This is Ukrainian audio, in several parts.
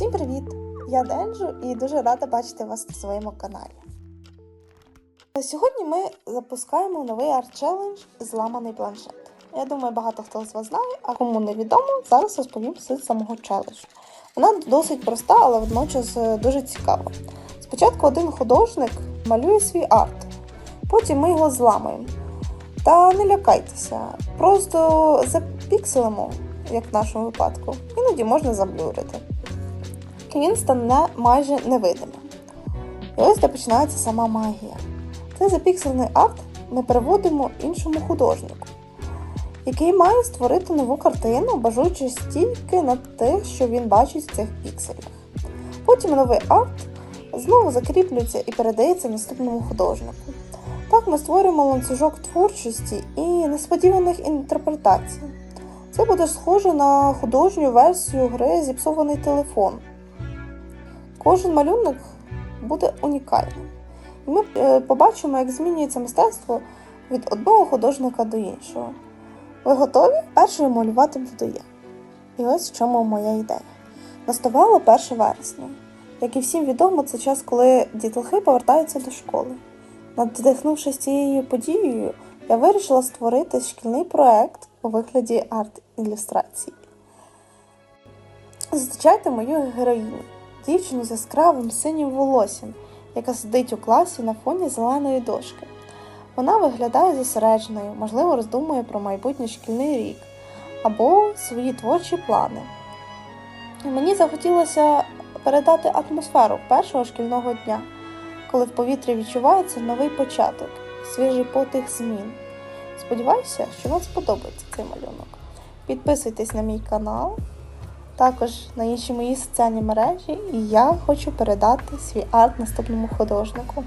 Всім привіт! Я Денджу і дуже рада бачити вас на своєму каналі. Сьогодні ми запускаємо новий арт-челендж Зламаний планшет. Я думаю, багато хто з вас знає, а кому не відомо, зараз розповім суть самого челенджу. Вона досить проста, але водночас е, дуже цікава. Спочатку один художник малює свій арт, потім ми його зламаємо. Та не лякайтеся, просто запікселимо, як в нашому випадку, іноді можна заблюрити. І він стане майже невидимим. І ось де починається сама магія. Цей запіксельний арт ми переводимо іншому художнику, який має створити нову картину, бажаючи стільки на те, що він бачить в цих пікселях. Потім новий арт знову закріплюється і передається наступному художнику. Так ми створюємо ланцюжок творчості і несподіваних інтерпретацій. Це буде схоже на художню версію гри Зіпсований телефон. Кожен малюнок буде унікальним. І ми е, побачимо, як змінюється мистецтво від одного художника до іншого. Ви готові? Першою малювати буду я. І ось в чому моя ідея. Наставало 1 вересня. Як і всім відомо, це час, коли дітлахи повертаються до школи. Надихнувшись цією подією, я вирішила створити шкільний проект у вигляді арт-ілюстрації. Зустрічайте мою героїню, дівчину з яскравим синім волоссям, яка сидить у класі на фоні зеленої дошки. Вона виглядає зосередженою, можливо, роздумує про майбутній шкільний рік або свої творчі плани. Мені захотілося передати атмосферу першого шкільного дня, коли в повітрі відчувається новий початок, свіжий потих змін. Сподіваюся, що вам сподобається цей малюнок. Підписуйтесь на мій канал, також на інші мої соціальні мережі, і я хочу передати свій арт наступному художнику.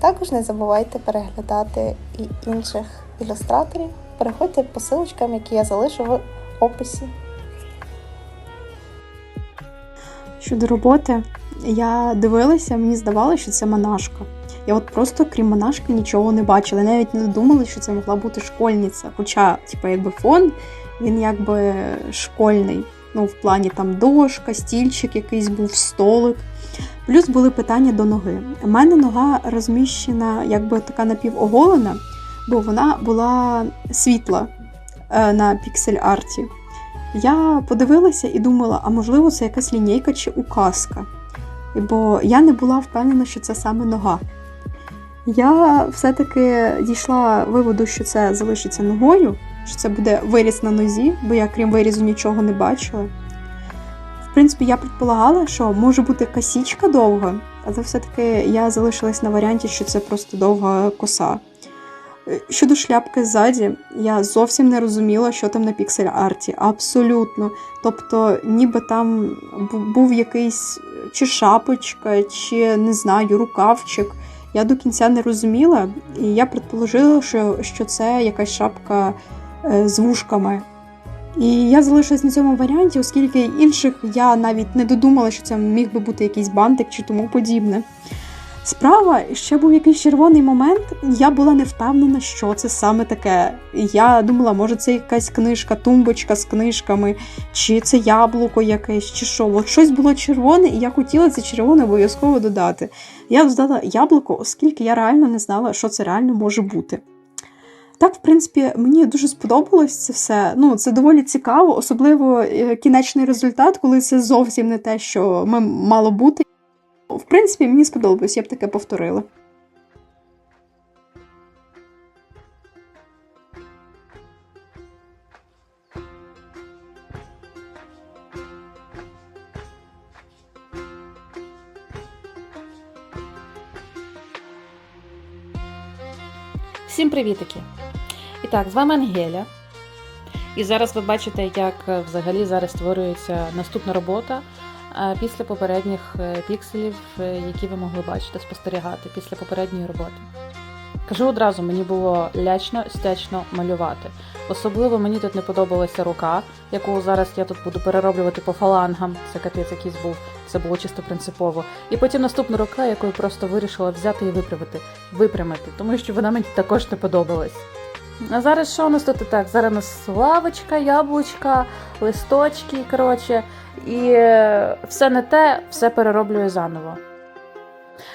Також не забувайте переглядати і інших ілюстраторів. Переходьте по силочкам, які я залишу в описі. Щодо роботи, я дивилася, мені здавалося, що це монашка. Я от просто крім монашки нічого не бачила. Я навіть не думала, що це могла бути школьниця. Хоча, типу, якби фон, він якби школьний. Ну, в плані там дошка, стільчик якийсь був, столик. Плюс були питання до ноги. У мене нога розміщена, якби така напівоголена, бо вона була світла е, на піксель-арті. Я подивилася і думала, а можливо, це якась лінійка чи указка. Бо я не була впевнена, що це саме нога. Я все-таки дійшла виводу, що це залишиться ногою, що це буде виріз на нозі, бо я крім вирізу нічого не бачила. В принципі, я предполагала, що може бути косічка довга, але все-таки я залишилась на варіанті, що це просто довга коса. Е, Щодо шляпки ззаді, я зовсім не розуміла, що там на піксель-арті. Абсолютно. Тобто, ніби там був якийсь чи шапочка, чи не знаю, рукавчик. Я до кінця не розуміла, і я предположила, що, що це якась шапка з вушками. І я залишилась на цьому варіанті, оскільки інших я навіть не додумала, що це міг би бути якийсь бантик чи тому подібне. Справа ще був якийсь червоний момент. Я була не впевнена, що це саме таке. Я думала, може, це якась книжка, тумбочка з книжками, чи це яблуко якесь, чи що. От щось було червоне, і я хотіла це червоне обов'язково додати. Я додала яблуко, оскільки я реально не знала, що це реально може бути. Так, в принципі, мені дуже сподобалось це все. Ну, це доволі цікаво, особливо е, кінечний результат, коли це зовсім не те, що ми мало бути. В принципі, мені сподобалось, я б таке повторила. Всім привітики! Так, з вами Ангеля. І зараз ви бачите, як е, взагалі зараз створюється наступна робота е, після попередніх е, пікселів, які ви могли бачити, спостерігати після попередньої роботи. Кажу одразу, мені було лячно, стячно малювати. Особливо мені тут не подобалася рука, яку зараз я тут буду перероблювати по фалангам. Це капець якийсь був, це було чисто принципово. І потім наступна рука, яку я просто вирішила взяти і виправити, випрямити, тому що вона мені також не подобалась. А зараз що у нас тут так? Зараз у нас лавочка, яблучка, листочки, коротше, і е, все не те, все перероблюю заново.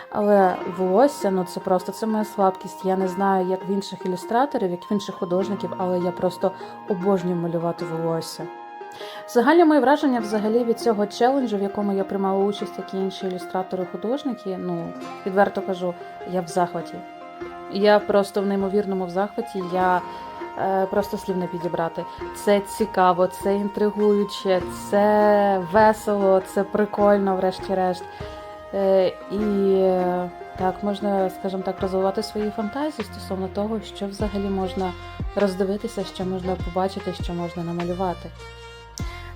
Але волосся, ну це просто це моя слабкість. Я не знаю, як в інших ілюстраторів, як в інших художників, але я просто обожнюю малювати волосся. Загальне моє враження взагалі від цього челенджу, в якому я приймала участь, як і інші ілюстратори-художники, ну, відверто кажу, я в захваті. Я просто в неймовірному захваті. Я е, просто слів не підібрати. Це цікаво, це інтригуюче, це весело, це прикольно, врешті-решт. Е, і так можна, скажімо так, розвивати свої фантазії стосовно того, що взагалі можна роздивитися, що можна побачити, що можна намалювати.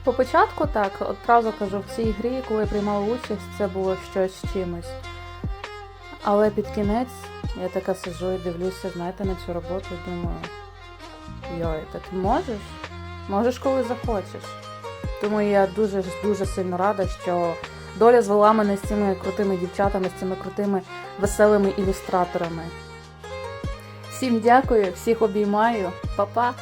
По початку, так, одразу кажу, в цій грі, коли я приймала участь, це було щось чимось. Але під кінець я така сижу і дивлюся, знаєте, на цю роботу і думаю, йой, та ти можеш? Можеш, коли захочеш. Тому я дуже дуже сильно рада, що доля звела мене з цими крутими дівчатами, з цими крутими веселими ілюстраторами. Всім дякую, всіх обіймаю, Па-па!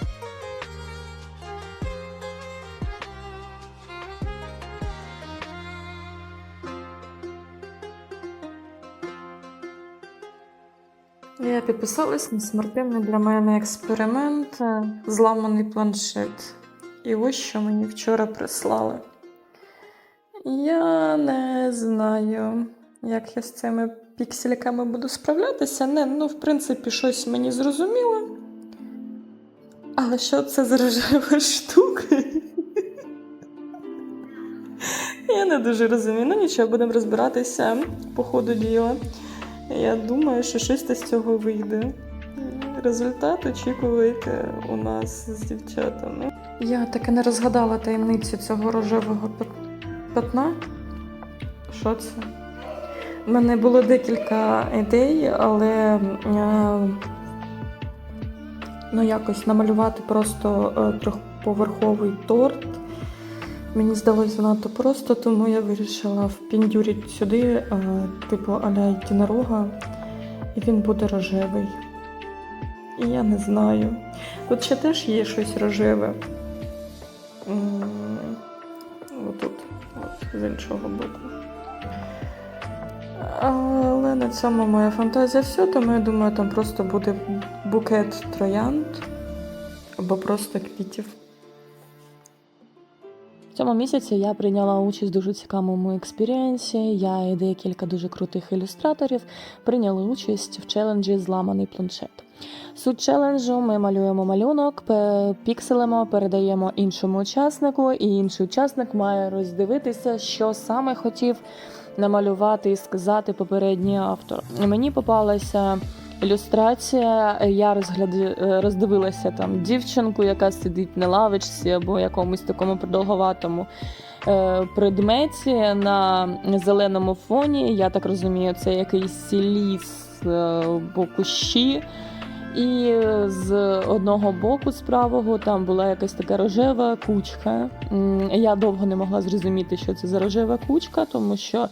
Підписалась на смертельний для мене експеримент е, зламаний планшет. І ось що мені вчора прислали. Я не знаю, як я з цими піксельками буду справлятися. Не, ну, в принципі, щось мені зрозуміло. Але що це за рожева штука? Я не дуже розумію. Ну нічого, будемо розбиратися по ходу діла. Я думаю, що щось з цього вийде. Результат очікуєте у нас з дівчатами. Я таки не розгадала таємницю цього рожевого пят- пятна. Що це? У мене було декілька ідей, але е, ну, якось намалювати просто е, трьохповерховий торт. Мені здалося занадто просто, тому я вирішила впіндюрити сюди, е, типу аля єдинорога, і він буде рожевий. І я не знаю. Тут ще теж є щось рожеве. Отут, от, з іншого боку. Але на цьому моя фантазія все, тому я думаю, там просто буде букет троянд або просто квітів. Цьому місяці я прийняла участь в дуже цікавому експірієнсі. Я і декілька дуже крутих ілюстраторів прийняли участь в челенджі Зламаний планшет. Суть челенджу ми малюємо малюнок, пікселемо, передаємо іншому учаснику, і інший учасник має роздивитися, що саме хотів намалювати і сказати попередній автор. Мені попалася ілюстрація. Я розгляд... роздивилася там дівчинку, яка сидить на лавочці або якомусь такому продовговатому е, предметі на зеленому фоні. Я так розумію, це якийсь ліс е, або кущі. І з одного боку, з правого, там була якась така рожева кучка. Я довго не могла зрозуміти, що це за рожева кучка, тому що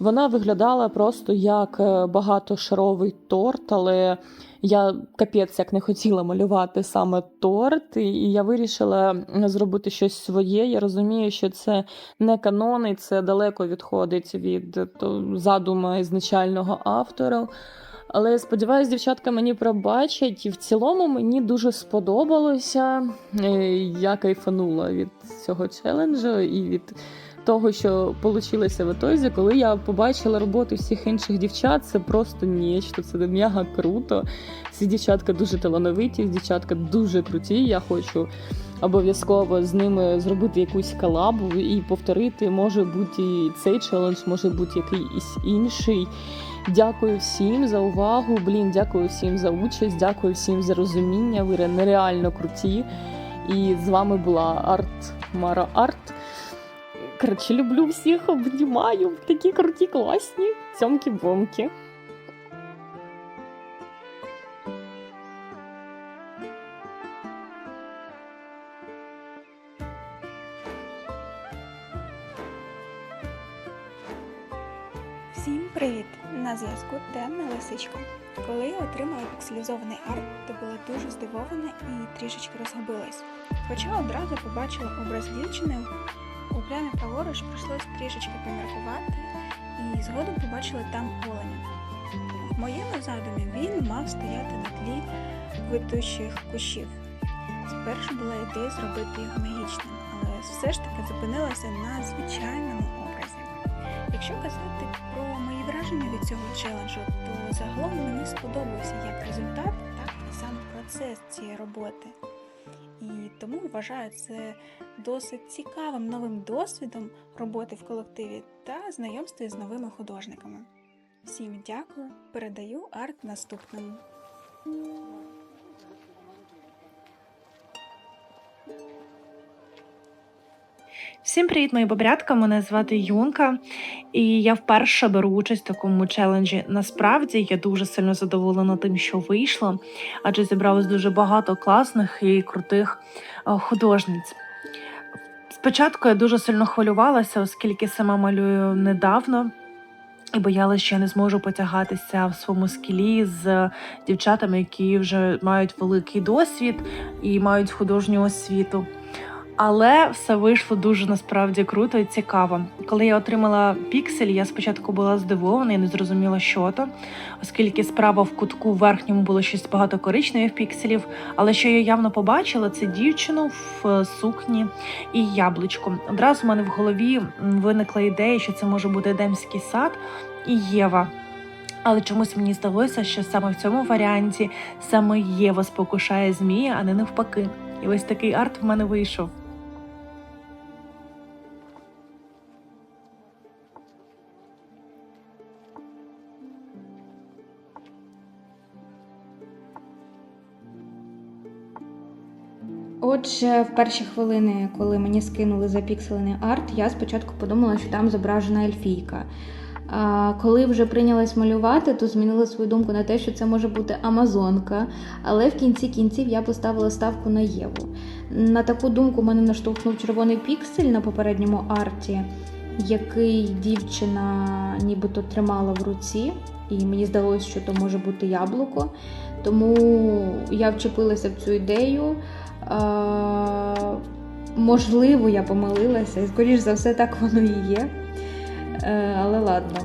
вона виглядала просто як е, багатошаровий торт, але я капець як не хотіла малювати саме торт, і я вирішила зробити щось своє. Я розумію, що це не канон, і це далеко відходить від задума ізначального автора. Але я сподіваюся, дівчатка мені пробачать, і в цілому мені дуже сподобалося. Е, Я кайфанула від цього челенджу і від того, що вийшло в ітозі, коли я побачила роботи всіх інших дівчат, це просто нічто, це мега круто. Ці дівчатка дуже талановиті, дівчатка дуже круті. Я хочу обов'язково з ними зробити якусь колабу і повторити. Може бути і цей челендж, може бути якийсь інший. Дякую всім за увагу. Блін, дякую всім за участь, дякую всім за розуміння. Ви нереально круті. І з вами була Арт Мара Арт. Коротше, люблю всіх, обнімаю. Такі круті, класні. Цьомки-бомки. Всім Всім привіт! На зв'язку темна лисичка. Коли я отримала пікселізований арт, то була дуже здивована і трішечки розгубилась. Хоча одразу побачила образ дівчини, у плямі праворуч прийшлось трішечки поміркувати, і згодом побачила там оленя. В моєму задумі він мав стояти на тлі квітучих кущів. Спершу була ідея зробити його магічним, але все ж таки зупинилася на звичайному образі. Якщо казати про мої враження від цього челенджу, то загалом мені сподобався як результат, так і сам процес цієї роботи. І тому вважаю це досить цікавим новим досвідом роботи в колективі та знайомстві з новими художниками. Всім дякую, передаю арт наступному. Всім привіт, мої бобрятка. Мене звати Юнка, і я вперше беру участь в такому челенджі. Насправді я дуже сильно задоволена тим, що вийшло, адже зібралось дуже багато класних і крутих е, художниць. Спочатку я дуже сильно хвилювалася, оскільки сама малюю недавно. І боялася, що я не зможу потягатися в своєму скілі з дівчатами, які вже мають великий досвід і мають художню освіту. Але все вийшло дуже насправді круто і цікаво. Коли я отримала піксель, я спочатку була здивована і не зрозуміла, що то, оскільки справа в кутку верхньому було щось багато коричневих пікселів. Але що я явно побачила, це дівчину в е, сукні і яблучко. Одразу в мене в голові виникла ідея, що це може бути Едемський сад і Єва. Але чомусь мені здалося, що саме в цьому варіанті саме Єва спокушає змія, а не навпаки. І ось такий арт в мене вийшов. Отже, в перші хвилини, коли мені скинули запікселений арт, я спочатку подумала, що там зображена ельфійка. А коли вже прийнялась малювати, то змінила свою думку на те, що це може бути Амазонка. Але в кінці кінців я поставила ставку на Єву. На таку думку мене наштовхнув червоний піксель на попередньому арті, який дівчина нібито тримала в руці, і мені здалося, що то може бути яблуко. Тому я вчепилася в цю ідею. Можливо, я помилилася, і скоріш за все, так воно і є. Е, але ладно.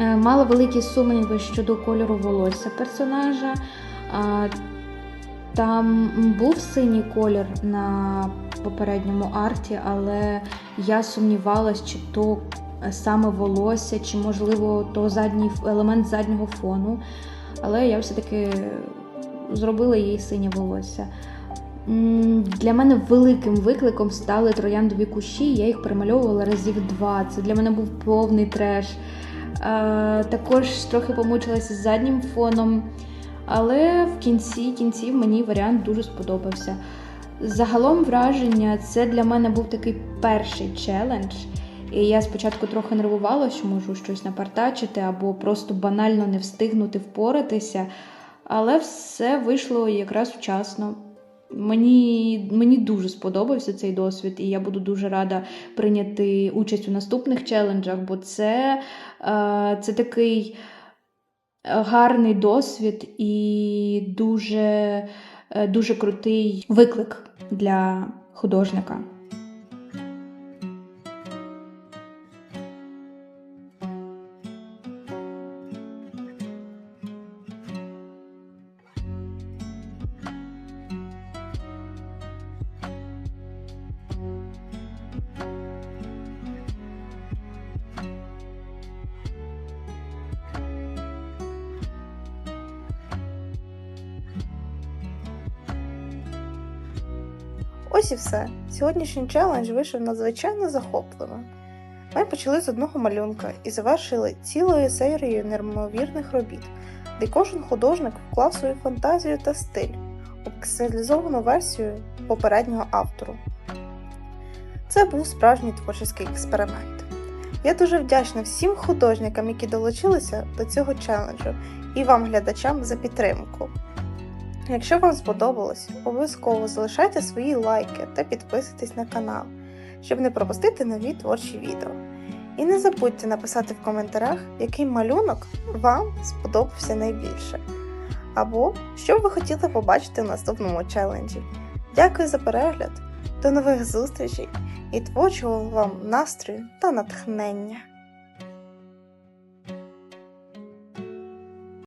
Е, мала великі сумніви щодо кольору волосся персонажа. Там був синій колір на попередньому арті, але я сумнівалась, чи то саме волосся, чи, можливо, то задній елемент заднього фону. Але я все-таки зробила їй синє волосся. Для мене великим викликом стали трояндові кущі. Я їх перемальовувала разів два. Це для мене був повний треш. Е, також трохи помучилася з заднім фоном. Але в кінці кінців мені варіант дуже сподобався. Загалом враження, це для мене був такий перший челендж. І я спочатку трохи нервувала, що можу щось напартачити або просто банально не встигнути впоратися. Але все вийшло якраз вчасно. Мені, мені дуже сподобався цей досвід, і я буду дуже рада прийняти участь у наступних челенджах, бо це, е, це такий гарний досвід і дуже, е, дуже крутий виклик для художника. Ось і все. Сьогоднішній челендж вийшов надзвичайно захопливим. Ми почали з одного малюнка і завершили цілою серією неймовірних робіт, де кожен художник вклав свою фантазію та стиль у пікселізовану версію попереднього автору. Це був справжній творчий експеримент. Я дуже вдячна всім художникам, які долучилися до цього челенджу, і вам, глядачам, за підтримку. Якщо вам сподобалось, обов'язково залишайте свої лайки та підписуйтесь на канал, щоб не пропустити нові творчі відео. І не забудьте написати в коментарях, який малюнок вам сподобався найбільше. Або що ви хотіли побачити в наступному челенджі. Дякую за перегляд! До нових зустрічей і творчого вам настрою та натхнення!